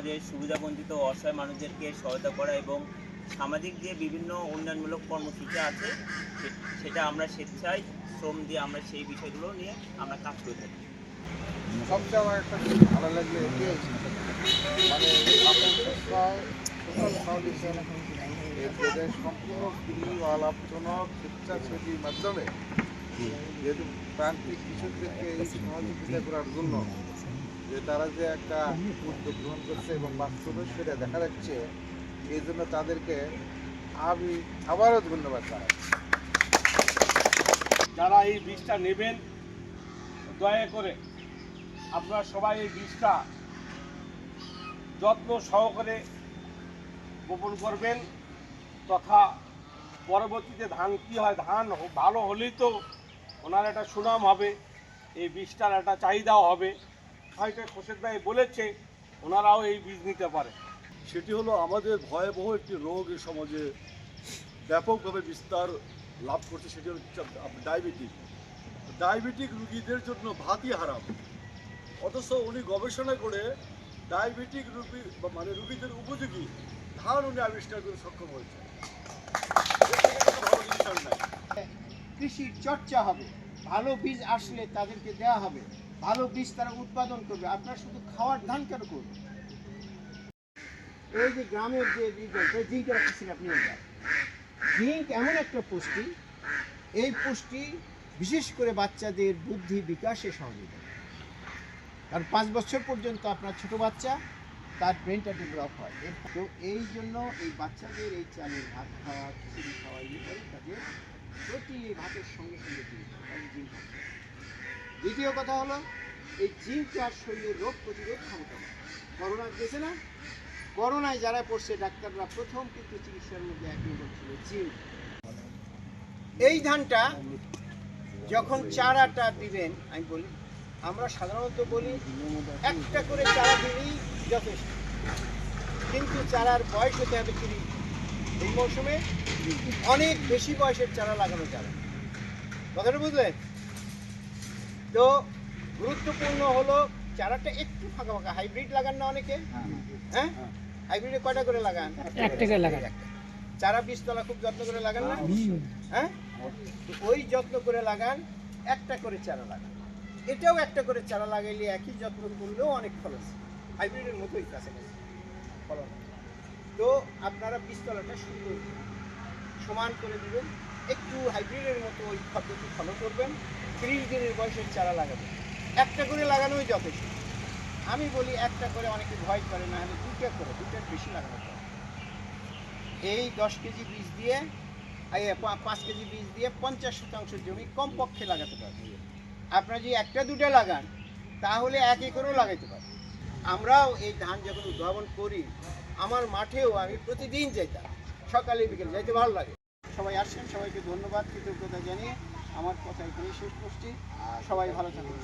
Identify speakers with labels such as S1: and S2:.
S1: অসহায় মানুষদেরকে সহায়তা করা এবং সামাজিক যে বিভিন্ন উন্নয়নমূলক কর্মসূচি আছে, সেটা আমরা স্বেচ্ছায় শ্রম দিয়ে আমরা সেই বিষয়গুলো নিয়ে আমরা কাজ করে থাকি।
S2: সবচেয়ে আমার একটা ভালো মানে মাধ্যমে, যেহেতু প্রান্তিক কৃষকদেরকে এই সহযোগিতা করার জন্য যে তারা যে একটা উদ্যোগ গ্রহণ করছে এবং বাস্তবে সেটা দেখা যাচ্ছে, এই জন্য তাদেরকে আমি আবারও ধন্যবাদ জানাই
S3: যারা এই বীজটা নেবেন, দয়া করে আপনারা সবাই এই বীজটা যত্ন সহকারে বপন করবেন, তথা পরবর্তীতে ধান কি হয়, ধান ভালো হলেই তো ওনার একটা সুনাম হবে, এই বীজটার একটা চাহিদাও হবে। হয়তো খোসেদ ভাই বলেছে ওনারাও এই বীজ নিতে পারে।
S4: সেটি হলো আমাদের ভয়াবহ একটি রোগ এই সমাজে ব্যাপকভাবে বিস্তার লাভ করছে সেটি হচ্ছে ডায়াবেটিক। ডায়াবেটিক রুগীদের জন্য ভাতই হারাম। অথচ উনি গবেষণা করে ডায়াবেটিক রুগী বা মানে রুগীদের উপযোগী ধান উনি আবিষ্কার করে সক্ষম হয়েছে।
S5: কৃষির চর্চা হবে ভালো বীজ আসলে তাদেরকে দেওয়া হবে। ভালো বীজ তারা উৎপাদন করবে। আপনারা শুধু খাওয়ার ধান কেন করবেন? এই যে গ্রামের যে জিঙ্ক রাখতেছেন আপনি জিঙ্ক এমন একটা পুষ্টি, এই পুষ্টি বিশেষ করে বাচ্চাদের বুদ্ধি বিকাশে সহযোগিতা কারণ পাঁচ বছর পর্যন্ত আপনার ছোট বাচ্চা, তার ব্রেনটা ডেভেলপ হয়। তো এই জন্য এই বাচ্চাদের এই চালের ভাত খাওয়া, খিচুড়ি খাওয়া এগুলো তাদের প্রতি ভাতের সঙ্গে সঙ্গে জিঙ্ক জিঙ্ক আছে। দ্বিতীয় কথা হলো, এই জিঙ্কটার শরীরে রোগ প্রতিরোধ ক্ষমতা। করোনা গেছে না? করোনায় যারা পড়ছে, ডাক্তাররা প্রথম কিন্তু চিকিৎসার মধ্যে এক নম্বর ছিল জিঙ্ক এই ধানটা যখন চারাটা দিবেন, আমি বলি, আমরা সাধারণত বলি, একটা করে চারা দিলেই যথেষ্ট। কিন্তু চারার বয়স হতে হবে তিরিশ এই মৌসুমে অনেক বেশি বয়সের চারা লাগানো যাবে কথাটা বুঝলেন? তো গুরুত্বপূর্ণ হলো চারাটা একটু ফাঁকা ফাঁকা। হাইব্রিড লাগান না অনেকে। হ্যাঁ? হাইব্রিডে কয়টা করে লাগান? একটা করে লাগান। চারা বীজতলা খুব যত্ন করে লাগান না? হ্যাঁ? ওই যত্ন করে লাগান একটা করে চারা লাগান। এটাও একটা করে চারা লাগাইলে একই যত্ন করলেও অনেক খরচ হাইব্রিডের মতোই কাছাকাছি ফলন তো আপনারা বীজতলাটা সুন্দর সমান করে দিবেন। একটু হাইব্রিডের মতো ওই পদ্ধতি ফলো করবেন। তিরিশ দিনের বয়সের চারা লাগাবেন একটা করে লাগানোই যথেষ্ট। আমি বলি একটা করে অনেকে ভয় করে, না হলে দুটা করে দুটার বেশি লাগানো যায়। এই দশ কেজি বীজ দিয়ে পাঁচ কেজি বীজ দিয়ে পঞ্চাশ শতাংশ জমি কমপক্ষে লাগাতে পারবেন আপনারা যদি একটা দুটো লাগান, তাহলে এক একরও লাগাইতে পারবেন আমরাও এই ধান যখন উদ্ভাবন করি, আমার মাঠেও আমি প্রতিদিন যাইতাম। সকালে বিকেলে যাইতে ভালো লাগে। সবাই আসছেন সবাইকে ধন্যবাদ, কৃতজ্ঞতা জানিয়ে আমার কথা এখানেই শেষ করছি। সবাই ভালো থাকুন।